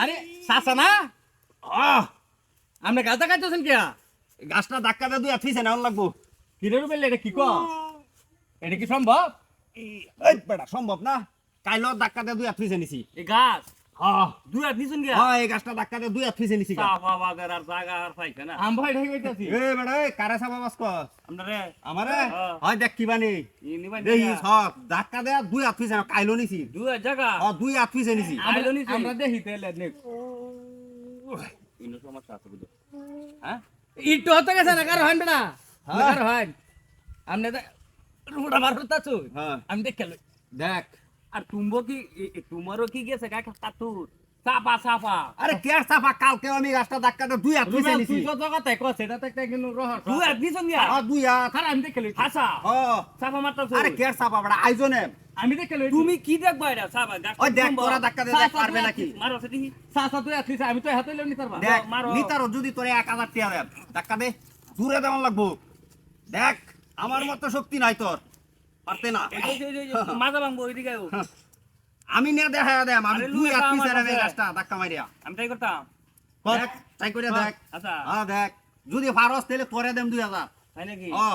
আরে চাচা না? আপনি গাছ দেখাইতেছেন কিয়া? গাছটা ধাক্কা দা দুই ফিসে নেওয়ার লাগবো। কিরে বললে এটা কি কো এটা কি সম্ভব? এই বেটা সম্ভব না। কাইলো ধাক্কা দা দুই হাত এনেছি নিছি এই গাছ। হ্যাঁ। দুই হাত পিছন গিয়া হ্যাঁ এই গাছটা ধাক্কা দিয়ে দুই হাত ফিসে নিছি গা। চাপা বাজার আর জায়গা আর পাইছে না। আম ভাই ঢাই কইতাছি এ বেটা এই কারে সাবা বাস কর। আপনারে আমারে? হ্যাঁ। হয় দেখ কি বানি। ই দেই সব ধাক্কা দেয়া দুই হাত ফিসে কাইলো নিছি। দুই হাত জায়গা? দুই হাত ফিসে নিছি। আইলো নিছি। আমরা দেখি তাহলে নেক ইনো সমস্যা আছে বুঝো। হ্যাঁ? ইটো হতে গেছে না কারও হয় বেটা রুড়া আমি দেখে দেখ। আর তুমবো কি তোমারও কি গেছে? গায়ে কাতুর। চাপা চাপা। আরে কে সাফা কালকে আমি গাছটা ধাক্কা দিয়ে দুই হাত রুবেল নিছি। তুই যত কথা কস এটা তো একটা কিন্তু রহস্য। দুই হাত পিছন গিয়া আ দুই হাত। খারাপ আমি দেখে লই হাসা ও চাপা মারতাছো। আরে কে সাফা বেটা আইজনে আমি দেখে লই তুমি কি দেখবা এটা? চাপা ওই দেখ তোরা ধাক্কা দিয়ে দেখ পারবে নাকি? মারো সেটি চাচা তুই আছিস আমি তো হাতে লই নিতার দেখ মারো। নিতারও যদি তোরে এক হাজার টাকা দেন ধাক্কা দে। দূরে দেওয়ান লাগবো। দেখ আমার মতো শক্তি নাই তোর। পারতে না। এই যে- এই যে- এই যে মাজা ভাঙবো ওইদিকে আমি নিয়ে দেখা দেম আমি দুই তো আমার নেবে কাছে। গাছটা ধাক্কা মারিয়া। আমি তাই করতাম। দেখ। তাই করে দেখ। আচ্ছা। হ্যাঁ দেখ। যদি পারস তাহলে তোরে দেম দুই হাজার। তাই নাকি? ও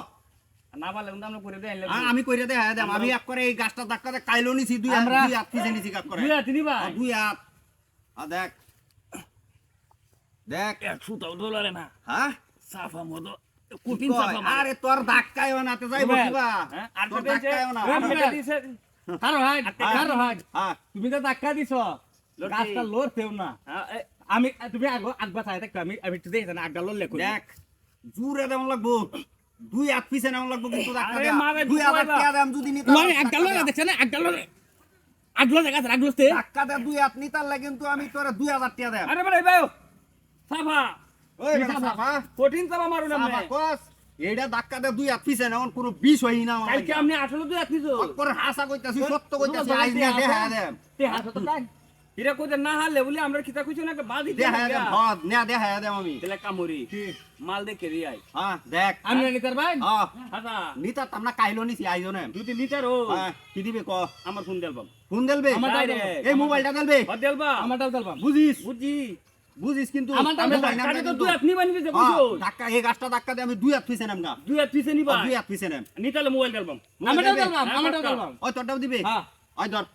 না পারলে কিন্তু আমরা করে দেয় হ্যাঁ, আমি করে দেখা দেম আমি এক করে এই গাছটা ধাক্কা দে কাইলো নিছি দুই আমরা- দুই হাত পিছে নিছি কাক করে। দুই হাতে নিবা দুই হাত আ দেখ। দেখ। এক সুতাও দোলারে না। হ্যাঁ? সাফা মতো কি। আরে তোর ধাক্কায়ও না তে যাইব কিবা? হ্যাঁ, আর তোর না। হয়। তুমি তো ধাক্কা দিছ। গাছটা লড়তেও না। হ্যাঁ, আমি তুমি আগ আগবা চাই থাকতো আমি আমি একটু দেখি না আগটা লড়লে দেখ জুরে দেওয়ান লাগবো। দুই হাত পিছে নেওয়ান লাগবো কিন্তু ধাক্কা দুই হাজার ঢুকাইবা। দাম যদি নিতে লড়ে আগটা লড়ে দেখছ না? আগটা লড়ে আগলো জায়গা আগলোতে ধাক্কা দেয়া দুই হাত নিতার লাগে কিন্তু আমি তোরে দুই হাজার টাকা দেব আরে সাফা। কঠিন চাপা মারুন এইটা ধাক্কা দুই হাত পিছে কোনো বিষ হই না কালকে আপনি আসলে দুই হাত নিছো। করে হাসা কইতাছি সত্য কইতাছি আইজ না দেখা রুবেল। তে হাসো তো তাই। এরা কইতে না হারলে বলি আমরা খিতা কইছো না বাদি দেখা দেম হদ না দেখা দেম আমি। তাহলে কামড়ি মাল রি আই হ্যাঁ দেখ। আমি জানি তার ভাই? হ্যাঁ। হাসা নিতার তামনা কাইলো নিছি আইজনে দুটি লিটার ও। হ্যাঁ কি দিবে ক? আমার ফোন দেলবাম। ফোন দেলবে? আমার এই মোবাইলটা দেলবে? দেলবা আমার ডাল বুঝিস? বুঝছি বুঝিস কিন্তু আমি দেলবা, বাইনা কাটে তো দুই হাত নিবা নিতে হ্যাঁ, কইছো ধাক্কা এই গাছটা ধাক্কা দিয়ে আমি দুই হাত পিছে নাম গা। দুই হাত পিছে নিবা দুই হাত পিছে নাম। নিতালে মোবাইল দেলবাম আমার ডাল ডালবাম হ্যাঁ, ওই তোরটাও দিবে? হ্যাঁ। ওই ধর।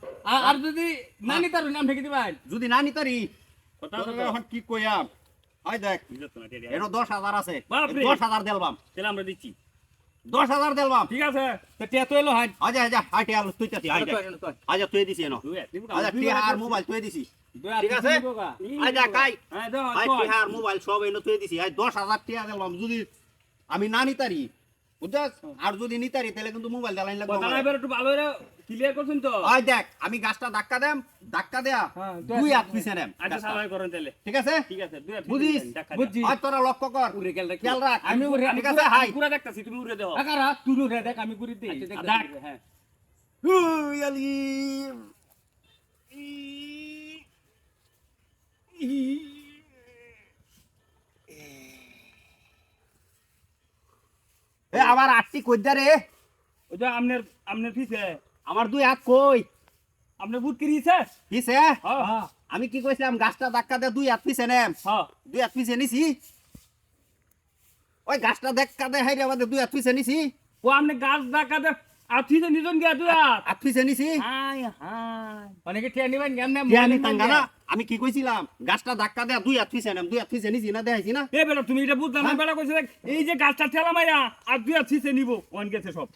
আর যদি না নি তার নাম ঠেকে দিবাই। যদি না নিতারি কথা এখন কি কইয়াম ওই দেখ এর দশ হাজার আছে। বাপরে। দশ হাজার দেলবাম। তাহলে আমরা দিচ্ছি। দশ হাজার দেলবাম। ঠিক আছে। টিয়া তো এলো হয় আজ আজ টিয়া তুই আজ তুই দিছি এনো। আজ টিয়া আর মোবাইল তুই দিছি। ঠিক আছে? কাই মোবাইল সব এনো তুই দিছি। টিয়া যদি আমি না নিতারি বুঝছস? আর যদি নিতারি তাহলে কিন্তু মোবাইল দেলাইন লাগবে কথা আমার। একটু ভালো করে ক্লিয়ার করছেন তো? দেখ আমি গাছটা ধাক্কা দেম ধাক্কা দেয়া হ্যাঁ, দুই হাত পিছে নেম আচ্ছা গাছটা। করেন তাহলে। ঠিক আছে? ঠিক আছে দুই হাত বুঝিস? বুঝছি। আর তোরা লক্ষ্য কর। উড়ে গেল খেয়াল রাখ আমি উড়ে- ঠিক আছে? হাই। পুরা দেখতাছি তুমি উড়ে দাও। তুলু রে দেখ আমি দিই। দেখ হ্যাঁ। আলি। এ আটটি কইদা রে? ওই যে আমনের আমনের পিছে আমার দুই হাত কই? আমনে বুট কি দিয়েছে হ্যাঁ। আমি কি কইছিলাম গাছটা ধাক্কা দে দুই হাত পিছে নেম। হ্যাঁ। দুই হাত পিছে নিছি। ওই গাছটা ধাক্কা দে হাইরে আমাদের দুই হাত পিছে নিছি। ও আপনি গাছ ধাক্কা দে। আর পিছে নিজন গিয়া দুই আপনি জানিছি হাই হাই। অনেকে টিয়া নিবেন কি আমি তাঙ্গারা আমি কি কইছিলাম? গাছটা ধাক্কা দেয়া দুই হাত পিছে নেম দুই হাত পিছে নিছি না হইছি না এ বেলা তুমি এটা বুঝলাম না বেলা কইছে এই যে গাছটা ঠেলা মাইরা আর দুই হাত পিছে নিব ওয়ান গেছে সব?